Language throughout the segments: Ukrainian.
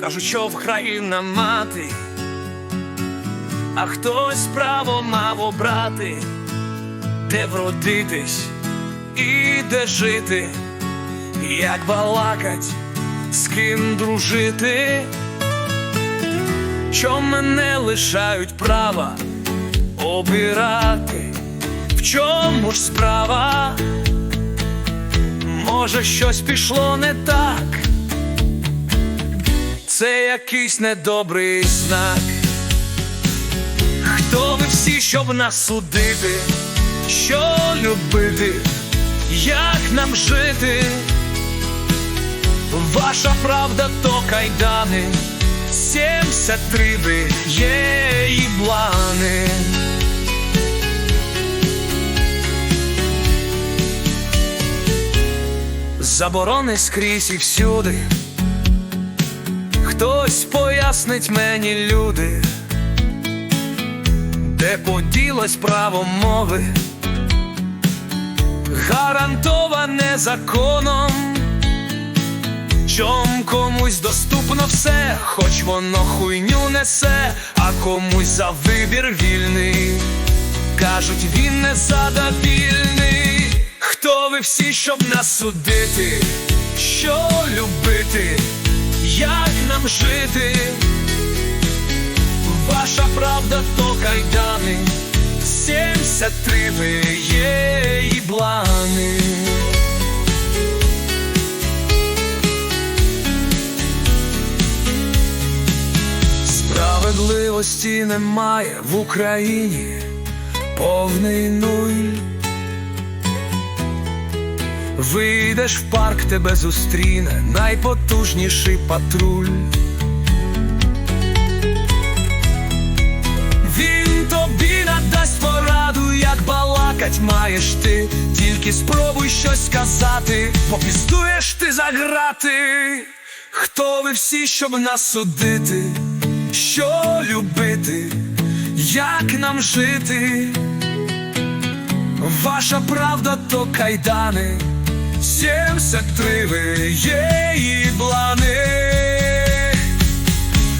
Кажуть, що в мати, а хтось право мав обрати, де вродитись і де жити, як балакать, з ким дружити, що мене лишають права обирати, в чому ж справа, може, щось пішло не так це якийсь недобрий знак. Хто ви всі, щоб нас судити, що любити, як нам жити? Ваша правда то кайдани, сімдесят три ви є і блани. Заборони скрізь і всюди. Хтось пояснить мені, люди, де поділось право мови, гарантоване законом, чом комусь доступно все, хоч воно хуйню несе, а комусь за вибір вільний. Кажуть, він не задовільний. Хто ви всі, щоб нас судити, що любити? Як нам жити, ваша правда то кайдани, сімдесят три ви є і блани. Справедливості немає в Україні, повний нуль. Вийдеш в парк, тебе зустріне найпотужніший патруль. Він тобі надасть пораду, як балакать маєш ти, тільки спробуй щось сказати, попістуєш ти за грати. Хто ви всі, щоб нас судити, що любити, як нам жити? Ваша правда то кайдани. Сімдесят три ви є і блани,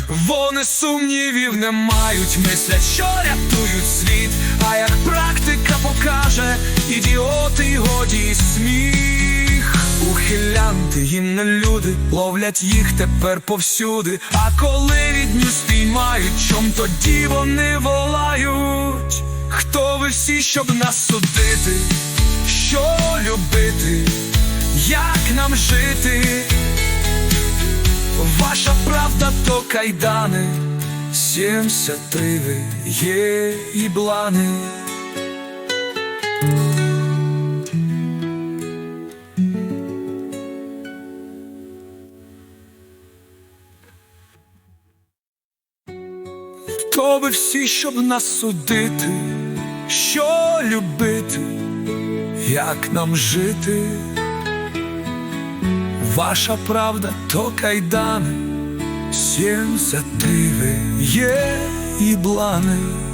вони сумнівів не мають, мислять, що рятують світ, а як практика покаже, ідіоти годі сміх. Ухилянти і не люди ловлять їх тепер повсюди. А коли рідню спіймають, чом тоді вони волають? Хто ви всі, щоб нас судити? Що любити? Як нам жити? Ваша правда то кайдани, сімдесят три ви є і блани. Хто ви всі, щоб нас судити, що любити, як нам жити? Ваша правда то кайдани, сім є і блани.